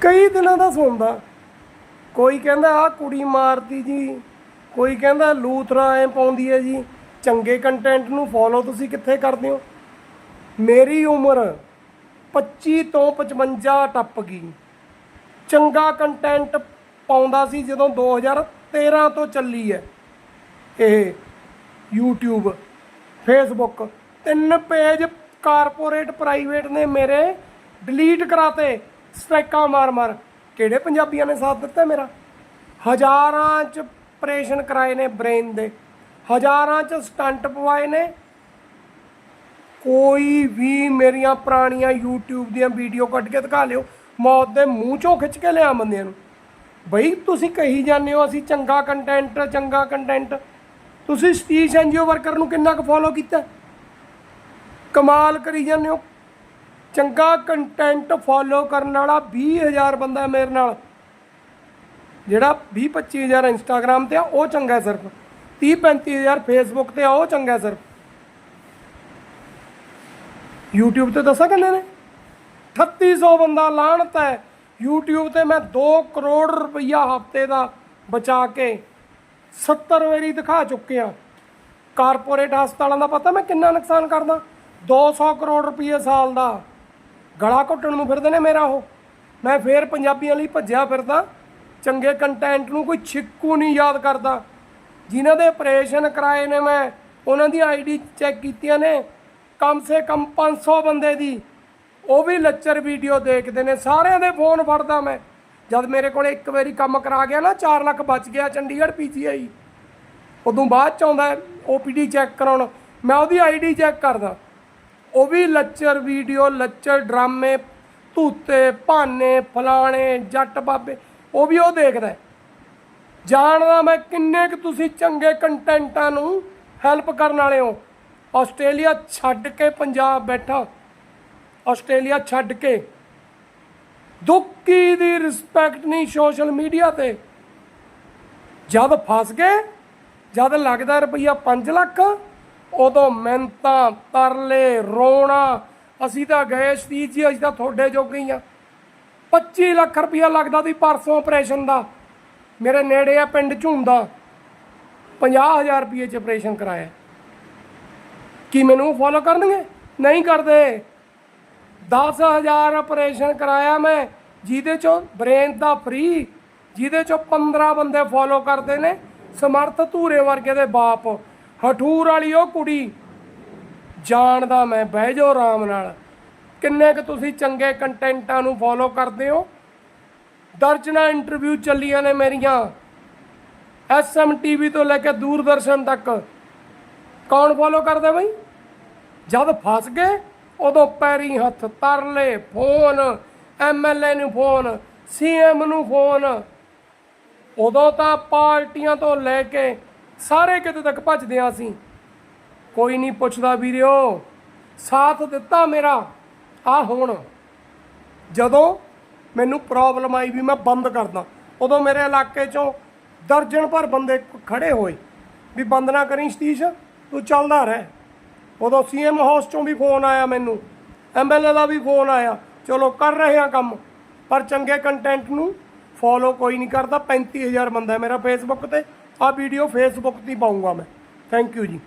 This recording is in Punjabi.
ਕਈ ਦਿਨਾਂ ਦਾ ਸੁਣਦਾ ਕੋਈ ਕਹਿੰਦਾ ਆ ਕੁੜੀ ਮਾਰਦੀ ਜੀ। ਕੋਈ ਕਹਿੰਦਾ, ਲੂਥਰਾ ਐ ਪਾਉਂਦੀ ਹੈ ਜੀ। ਚੰਗੇ ਕੰਟੈਂਟ ਨੂੰ ਫੋਲੋ ਤੁਸੀਂ ਕਿੱਥੇ ਕਰਦੇ ਹੋ? ਮੇਰੀ ਉਮਰ 25 ਤੋਂ 55 ਟੱਪ ਗਈ। ਚੰਗਾ ਕੰਟੈਂਟ ਪਾਉਂਦਾ ਸੀ ਜਦੋਂ 2013 ਤੋਂ ਚੱਲੀ ਹੈ ਇਹ YouTube, Facebook ਤਿੰਨ ਪੇਜ ਕਾਰਪੋਰੇਟ ਪ੍ਰਾਈਵੇਟ ਨੇ ਮੇਰੇ ਡਿਲੀਟ ਕਰਾਤੇ। ਸਟ੍ਰਾਈਕਾਂ ਮਾਰ ਮਾਰ, ਕਿਹੜੇ ਪੰਜਾਬੀਆਂ ਨੇ ਸਾਥ ਦਿੱਤਾ ਮੇਰਾ? ਹਜ਼ਾਰਾਂ ਚ ਆਪਰੇਸ਼ਨ ਕਰਾਏ ਨੇ ਬ੍ਰੇਨ ਦੇ, ਹਜ਼ਾਰਾਂ ਚ ਸਟੰਟ ਪਵਾਏ ਨੇ। ਕੋਈ ਵੀ ਮੇਰੀਆਂ ਪੁਰਾਣੀਆਂ YouTube ਦੀਆਂ ਵੀਡੀਓ ਕੱਢ ਕੇ ਦਿਖਾ ਲਿਓ, ਮੌਤ ਦੇ ਮੂੰਹ ਚੋਂ ਖਿੱਚ ਕੇ ਲਿਆ ਬੰਦਿਆਂ ਨੂੰ। ਬਈ ਤੁਸੀਂ ਕਹੀ ਜਾਂਦੇ ਹੋ ਅਸੀਂ ਚੰਗਾ ਕੰਟੈਂਟ ਚੰਗਾ ਕੰਟੈਂਟ ਤੁਸੀਂ ਸਤੀਸ਼ ਐਨਜੀਓ ਵਰਕਰ ਨੂੰ ਕਿੰਨਾ ਕੁ ਫੋਲੋ ਕੀਤਾ? ਕਮਾਲ ਕਰੀ ਜਾਂਦੇ ਹੋ ਚੰਗਾ ਕੰਟੈਂਟ ਫੋਲੋ ਕਰਨ ਵਾਲਾ 20000 ਬੰਦਾ ਮੇਰੇ ਨਾਲ। ਜਿਹੜਾ 20 25000 ਇੰਸਟਾਗ੍ਰam ਤੇ ਆ, ਉਹ ਚੰਗਾ ਹੈ ਸਿਰਫ। 30 35000 ਫੇਸਬੁੱਕ ਤੇ ਆ, ਉਹ ਚੰਗਾ ਸਿਰਫ। YouTube ਤੇ ਦੱਸਾਂ ਕਿੰਨੇ ਨੇ? 3800 ਬੰਦਾ ਲਾਹਣਤ ਹੈ। YouTube ਤੇ ਮੈਂ 2 ਕਰੋੜ ਰੁਪਈਆ ਹਫ਼ਤੇ ਦਾ ਬਚਾ ਕੇ 70 ਵਾਰੀ ਦਿਖਾ ਚੁੱਕਿਆ ਕਾਰਪੋਰੇਟ ਹਸਪਤਾਲਾਂ ਦਾ ਪਤਾ ਮੈਂ ਕਿੰਨਾ ਨੁਕਸਾਨ ਕਰਦਾ? 200 ਕਰੋੜ ਰੁਪਏ ਸਾਲ ਦਾ। ਗਲਾ ਘੁੱਟਣ ਨੂੰ ਫਿਰਦੇ ਨੇ ਮੇਰਾ ਉਹ। ਮੈਂ ਫੇਰ ਪੰਜਾਬੀਆਂ ਲਈ ਭੱਜਿਆ ਫਿਰਦਾ। ਚੰਗੇ ਕੰਟੈਂਟ ਨੂੰ ਕੋਈ ਛਿੱਕੂ ਨਹੀਂ ਯਾਦ ਕਰਦਾ। ਜਿਨ੍ਹਾਂ ਦੇ ਆਪਰੇਸ਼ਨ ਕਰਾਏ ਨੇ ਮੈਂ, ਉਹਨਾਂ ਦੀ ਆਈਡੀ ਚੈੱਕ ਕੀਤੀਆਂ ਨੇ। ਕਮ ਸੇ ਕਮ 500 ਬੰਦੇ ਦੀ। ਉਹ ਵੀ ਲੈਕਚਰ ਵੀਡੀਓ ਦੇਖਦੇ ਨੇ। ਸਾਰਿਆਂ ਦੇ ਫੋਨ ਫੜਦਾ ਮੈਂ। ਜਦ ਮੇਰੇ ਕੋਲ ਇੱਕ ਵਾਰੀ ਕੰਮ ਕਰਾ ਗਿਆ ਨਾ 4 ਲੱਖ ਬਚ ਗਿਆ ਚੰਡੀਗੜ੍ਹ ਪੀਜੀਆਈ ਉਦੋਂ ਬਾਅਦ ਚ ਆਉਂਦਾ ਓਪੀਡੀ ਚੈੱਕ ਕਰਾਉਣ। ਮੈਂ ਉਹਦੀ ਆਈਡੀ ਚੈੱਕ ਕਰਦਾ। ਉਹ ਵੀ ਲੈਕਚਰ ਵੀਡੀਓ ਲੈਕਚਰ ਡਰਾਮੇ, ਧੂਤੇ, ਭਾਨੇ, ਫਲਾਣੇ, ਜੱਟ ਬਾਬੇ, ਉਹ ਵੀ ਉਹ ਦੇਖਦਾ ਜਾਣਦਾ ਮੈਂ ਕਿੰਨੇ ਕੁ ਤੁਸੀਂ ਚੰਗੇ ਕੰਟੈਂਟਾਂ ਨੂੰ ਹੈਲਪ ਕਰਨ ਵਾਲੇ ਹੋ। ਆਸਟ੍ਰੇਲੀਆ ਛੱਡ ਕੇ ਪੰਜਾਬ ਬੈਠਾ। ਆਸਟ੍ਰੇਲੀਆ ਛੱਡ ਕੇ। ਦੁੱਕੀ ਦੀ ਰਿਸਪੈਕਟ ਨਹੀਂ ਸੋਸ਼ਲ ਮੀਡੀਆ ਤੇ। ਜਦ ਫਸ ਗਏ, ਜਦ ਲੱਗਦਾ ਰੁਪਈਆ 5 ਲੱਖ ਉਦੋਂ ਮਿਹਨਤਾਂ, ਤਰਲੇ, ਰੋਣਾ, ਅਸੀਂ ਤਾਂ ਗਏ ਸਤੀਜ ਜੀ, ਅਸੀਂ ਤਾਂ ਤੁਹਾਡੇ ਜੋਗੇ ਹੀ ਆ। 25 ਲੱਖ ਰੁਪਈਆ ਲੱਗਦਾ ਸੀ ਪਰਸੋਂ ਆਪਰੇਸ਼ਨ ਦਾ। ਮੇਰੇ ਨੇੜੇ ਆ ਪਿੰਡ ਝੁੰਦਾ। 50000 ਰੁਪਏ ਚ ਆਪਰੇਸ਼ਨ ਕਰਾਇਆ। ਕੀ ਮੈਨੂੰ ਫੋਲੋ ਕਰਨਗੇ? ਨਹੀਂ ਕਰਦੇ। 10000 ਆਪਰੇਸ਼ਨ ਕਰਾਇਆ ਮੈਂ, ਜਿਹਦੇ ਚੋਂ ਬ੍ਰੇਨ ਦਾ ਫ੍ਰੀ ਜਿਹਦੇ ਚੋਂ 15 ਬੰਦੇ ਫੋਲੋ ਕਰਦੇ ਨੇ, ਸਮਰਥ ਧੂਰੇ ਵਰਗੇ ਦੇ ਬਾਪ। ਹਠੂਰ ਵਾਲੀ ਉਹ ਕੁੜੀ। ਜਾਣਦਾ ਮੈਂ, ਬਹਿ ਜਾਓ ਆਰਾਮ ਨਾਲ। ਕਿੰਨੇ ਕੁ ਤੁਸੀਂ ਚੰਗੇ ਕੰਟੈਂਟਾਂ ਨੂੰ ਫੋਲੋ ਕਰਦੇ ਹੋ? ਦਰਜਨਾ ਇੰਟਰਵਿਊ ਚੱਲੀਆਂ ਨੇ ਮੇਰੀਆਂ। ਐਸਐਮ ਟੀਵੀ ਤੋਂ ਲੈ ਕੇ ਦੂਰਦਰਸ਼ਨ ਤੱਕ। ਕੌਣ ਫੋਲੋ ਕਰਦਾ ਬਈ? ਜਦ ਫਸ ਗਏ, ਉਦੋਂ ਪੈਰੀ ਹੱਥ ਤਰਲੇ, ਫੋਨ ਐਮਐਲਏ ਨੂੰ ਫੋਨ ਸੀਐਮ ਨੂੰ ਫੋਨ। ਉਦੋਂ ਤਾਂ ਪਾਰਟੀਆਂ ਤੋਂ ਲੈ ਕੇ ਸਾਰੇ ਕਿਤੇ ਤੱਕ ਭੱਜਦੇ ਆ ਅਸੀਂ। ਕੋਈ ਨਹੀਂ ਪੁੱਛਦਾ ਵੀਰਿਓ, ਸਾਥ ਦਿੱਤਾ ਮੇਰਾ। ਆ ਹੁਣ, ਜਦੋਂ ਮੈਨੂੰ ਪ੍ਰੋਬਲਮ ਆਈ ਵੀ ਮੈਂ ਬੰਦ ਕਰਦਾ, ਉਦੋਂ ਮੇਰੇ ਇਲਾਕੇ ਚੋਂ ਦਰਜਨ ਭਰ ਬੰਦੇ ਖੜੇ ਹੋਏ, ਵੀ ਬੰਦ ਨਾ ਕਰੀ ਸਤੀਸ਼, ਤੂੰ ਚੱਲਦਾ ਰਹਿ। ਉਦੋਂ ਸੀਐਮ ਹਾਊਸ ਚੋਂ ਵੀ ਫੋਨ ਆਇਆ ਮੈਨੂੰ ਐਮਐਲਏ ਦਾ ਵੀ ਫੋਨ ਆਇਆ, ਚਲੋ ਕਰ ਰਹੇ ਹਾਂ ਕੰਮ। ਪਰ ਚੰਗੇ ਕੰਟੈਂਟ ਨੂੰ ਫੋਲੋ ਕੋਈ ਨਹੀਂ ਕਰਦਾ 35000 ਬੰਦਾ ਮੇਰਾ ਫੇਸਬੁੱਕ ਤੇ। ਆ ਵੀਡੀਓ ਫੇਸਬੁੱਕ ਤੇ ਹੀ ਪਾਉਂਗਾ ਮੈਂ ਥੈਂਕ ਯੂ ਜੀ